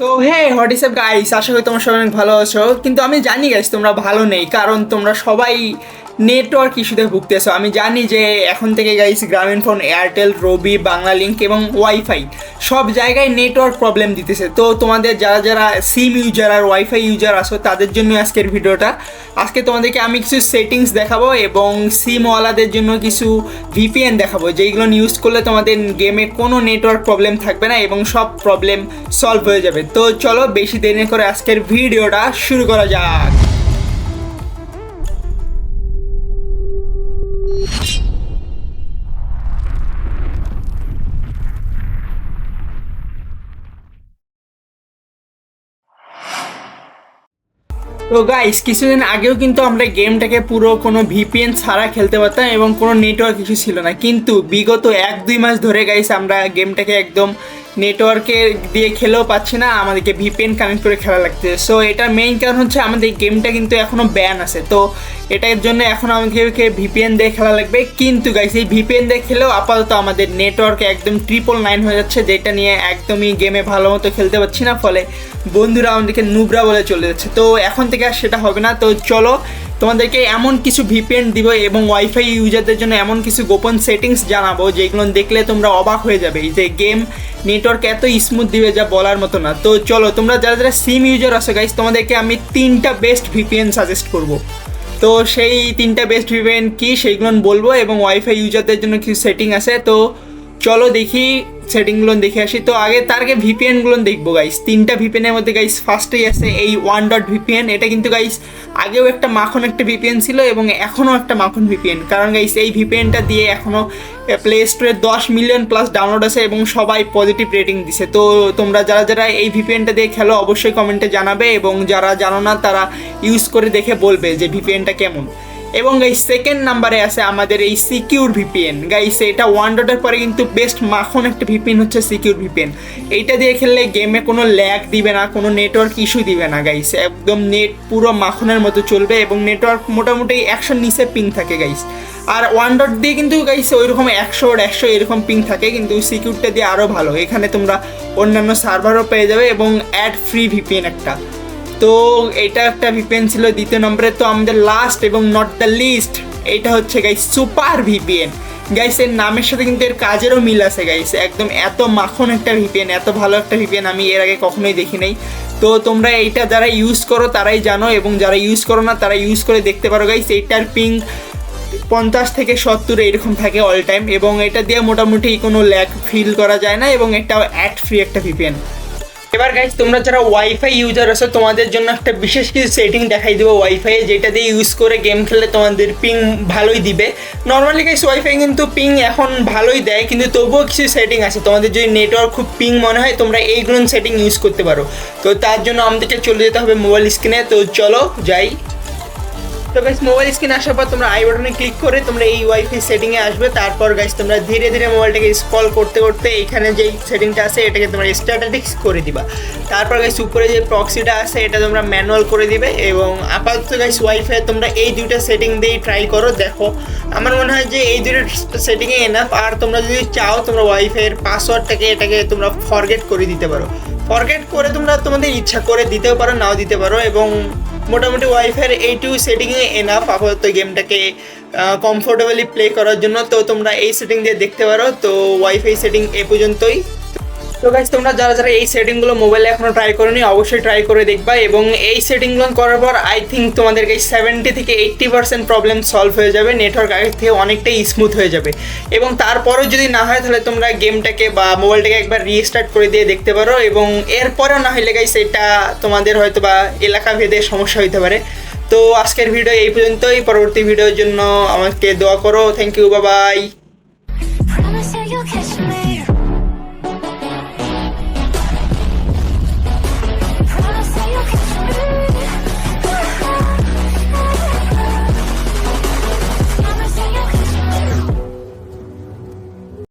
তো hey what is up guys আশা করি তোমরা সবাই অনেক ভালো আছো। কিন্তু আমি জানি গাইস তোমরা ভালো নেই, কারণ তোমরা সবাই নেটওয়ার্ক ইস্যুতে ভুগতেছো। আমি জানি যে এখন থেকে guys Grameen phone Airtel Robi Bangla link এবং ওয়াইফাই সব জায়গায় নেটওয়ার্ক প্রবলেম দিতেছে। তো তোমাদের যারা যারা সিম ইউজার আর ওয়াইফাই ইউজার আছো, তাদের জন্য আজকের ভিডিওটা। আজকে তোমাদেরকে আমি কিছু সেটিংস দেখাবো এবং সিমওয়ালাদের জন্য কিছু ভিপিএন দেখাবো, যেইগুলো ইউজ করলে তোমাদের গেমে কোনো নেটওয়ার্ক প্রবলেম থাকবে না এবং সব প্রবলেম সলভ হয়ে যাবে। তো চলো বেশি দেরি করে আজকের ভিডিওটা শুরু করা যাক। তো গাইস কিছুদিন আগেও কিন্তু আমরা গেমটাকে পুরো কোনো ভিপিএন ছাড়া খেলতে পারতাম এবং কোনো নেটওয়ার্ক কিছু ছিল না। কিন্তু বিগত এক দুই মাস ধরে গাইস আমরা গেমটাকে একদম নেটওয়ার্কে দিয়ে খেলেও পাচ্ছি না, আমাদেরকে ভিপিএন কানেক্ট করে খেলা লাগছে সো এটার মেইন কারণ হচ্ছে আমাদের গেমটা কিন্তু এখনও ব্যান আছে। তো, এটার জন্য এখন আমাদেরকে ভিপিএন দিয়ে খেলা লাগবে। কিন্তু গাইস এই ভিপিএন দিয়ে খেলেও আপাতত আমাদের নেটওয়ার্ক একদম ট্রিপল নাইন হয়ে যাচ্ছে, যেটা নিয়ে একদমই গেমে ভালো মতো খেলতে পারছি না। ফলে বন্ধুরা আমাদেরকে নুবরা বলে চলে যাচ্ছে। তো, এখন থেকে আর সেটা হবে না। তো, চলো তোমাদেরকে এমন কিছু ভিপিএন দিব এবং ওয়াইফাই ইউজারদের জন্য এমন কিছু গোপন সেটিংস জানাব, যেগুলো দেখলে তোমরা অবাক হয়ে যাবে। যে গেম নেটওয়ার্ক এত স্মুথ দিবে যা বলার মতো না। তো চলো, তোমরা যারা যারা সিম ইউজার আছো গাইস তোমাদেরকে আমি তিনটা বেস্ট ভিপিএন সাজেস্ট করব। তো সেই তিনটা বেস্ট ভিপিএন কি, সেইগুলো বলব এবং ওয়াইফাই ইউজারদের জন্য কিছু সেটিং আছে। তো চলো দেখি সেটিংগুলো দেখে আসি। তো আগে তার আগে ভিপিএনগুলো দেখব গাইস তিনটা ভিপিএনের মধ্যে গাইস ফার্স্টেই আছে এই ওয়ান ডট ভিপিএন এটা কিন্তু গাইস আগেও একটা মাখন একটা ভিপিএন ছিল এবং এখনও একটা মাখন ভিপিএন কারণ গাইস এই ভিপিএনটা দিয়ে এখনও প্লে স্টোরে দশ মিলিয়ন প্লাস ডাউনলোড আছে এবং সবাই পজিটিভ রেটিং দিছে। তো তোমরা যারা যারা এই ভিপিএনটা দিয়ে খেলো, অবশ্যই কমেন্টে জানাবে এবং যারা জানো না, তারা ইউজ করে দেখে বলবে যে ভিপিএনটা কেমন। এবং এই সেকেন্ড নাম্বারে আছে আমাদের এই সিকিউর ভিপিএন গাইস এটা ওয়ান ডটের পরে কিন্তু বেস্ট মাখন একটা ভিপিএন হচ্ছে সিকিউর ভিপিএন এইটা দিয়ে খেললে গেমে কোনো ল্যাগ দিবে না, কোনো নেটওয়ার্ক ইস্যু দিবে না গাইস একদম নেট পুরো মাখনের মতো চলবে এবং নেটওয়ার্ক মোটামুটি একশো নিচে পিং থাকে গাইস আর ওয়ান ডট দিয়ে কিন্তু গাইস ওইরকম একশো একশো এরকম পিং থাকে, কিন্তু সিকিউরটা দিয়ে আরও ভালো। এখানে তোমরা অন্যান্য সার্ভারও পেয়ে যাবে এবং অ্যাড ফ্রি ভিপিএন একটা। তো এটা একটা ভিপিএন ছিল, দ্বিতীয় নম্বরে। তো আমাদের লাস্ট এবং নট দ্য লিস্ট এটা হচ্ছে গাইস সুপার ভিপিএন গাইস এর নামের সাথে কিন্তু এর কাজেরও মিল আছে গাইস একদম এত মাখন একটা ভিপিএন এত ভালো একটা ভিপিএন আমি এর আগে কখনোই দেখি নাই। তো তোমরা এইটা যারা ইউজ করো, তারাই জানো এবং যারা ইউজ করো না, তারা ইউজ করে দেখতে পারো গাইস এইটার পিং পঞ্চাশ থেকে সত্তর এরকম থাকে অল টাইম এবং এটা দিয়ে মোটামুটি কোনো ল্যাগ ফিল করা যায় না এবং এটাও অ্যাড ফ্রি একটা ভিপিএন এবার গাইজ তোমরা যারা ওয়াইফাই ইউজার আছো, তোমাদের জন্য একটা বিশেষ কিছু সেটিং দেখাই দেবো ওয়াইফাই যেটা দিয়ে ইউজ করে গেম খেললে তোমাদের পিং ভালোই দিবে। নর্মালি গাইজ ওয়াইফাই কিন্তু পিং এখন ভালোই দেয়, কিন্তু তবুও কিছু সেটিং আছে। তোমাদের যদি নেটওয়ার্ক খুব পিং মনে হয়, তোমরা এইগুলো সেটিং ইউজ করতে পারো। তো তার জন্য আমাদেরকে চলে যেতে হবে মোবাইল স্ক্রিনে তো চলো, যাই। তো গাইস মোবাইল স্ক্রিন আসার পর তোমরা আই বাটনে ক্লিক করে তোমরা এই ওয়াইফাই সেটিংয়ে আসবে। তারপর গাইস তোমরা ধীরে ধীরে মোবাইলটাকে স্ক্রল করতে করতে এখানে যেই সেটিংটা আছে, এটাকে তোমরা স্ট্যাটাটিক্স করে দিবা। তারপর গাইস উপরে যে প্রক্সিটা আছে, এটা তোমরা ম্যানুয়াল করে দিবে এবং আপাতত গাইস ওয়াইফাই তোমরা এই দুইটা সেটিং দিয়েই ট্রাই করো। দেখো, আমার মনে হয় যে এই দুটো সেটিংয়ে এনাফ আর তোমরা যদি চাও, তোমরা ওয়াইফাইয়ের পাসওয়ার্ডটাকে এটাকে তোমরা ফরগেট করে দিতে পারো। ফরগেট করে তোমরা তোমাদের ইচ্ছা করে দিতেও পারো, নাও দিতে পারো এবং মোটামুটি ওয়াইফাইয়ের এইটু সেটিংয়ে এনাফ আপাতত গেমটাকে কমফোর্টেবলি প্লে করার জন্য। তো তোমরা এই সেটিং দিয়ে দেখতে পারো। তো ওয়াইফাই সেটিং এ পর্যন্তই। তো গাইজ তোমরা যারা যারা এই সেটিংগুলো মোবাইলে এখনও ট্রাই করোনি, অবশ্যই ট্রাই করে দেখবা এবং এই সেটিংগুলো করার পর আই থিঙ্ক তোমাদেরকে সেভেন্টি থেকে এইট্টি পার্সেন্ট প্রবলেম সলভ হয়ে যাবে নেটওয়ার্ক আগের থেকে অনেকটাই স্মুথ হয়ে যাবে। এবং তারপরেও যদি না হয়, তাহলে তোমরা গেমটাকে বা মোবাইলটাকে একবার রিস্টার্ট করে দিয়ে দেখতে পারো এবং এরপরেও না হলে গাইস এটা তোমাদের হয়তো বা এলাকা ভেদে সমস্যা হতে পারে। তো আজকের ভিডিও এই পর্যন্তই, পরবর্তী ভিডিওর জন্য আমাকে দোয়া করো। থ্যাংক ইউ বাবাই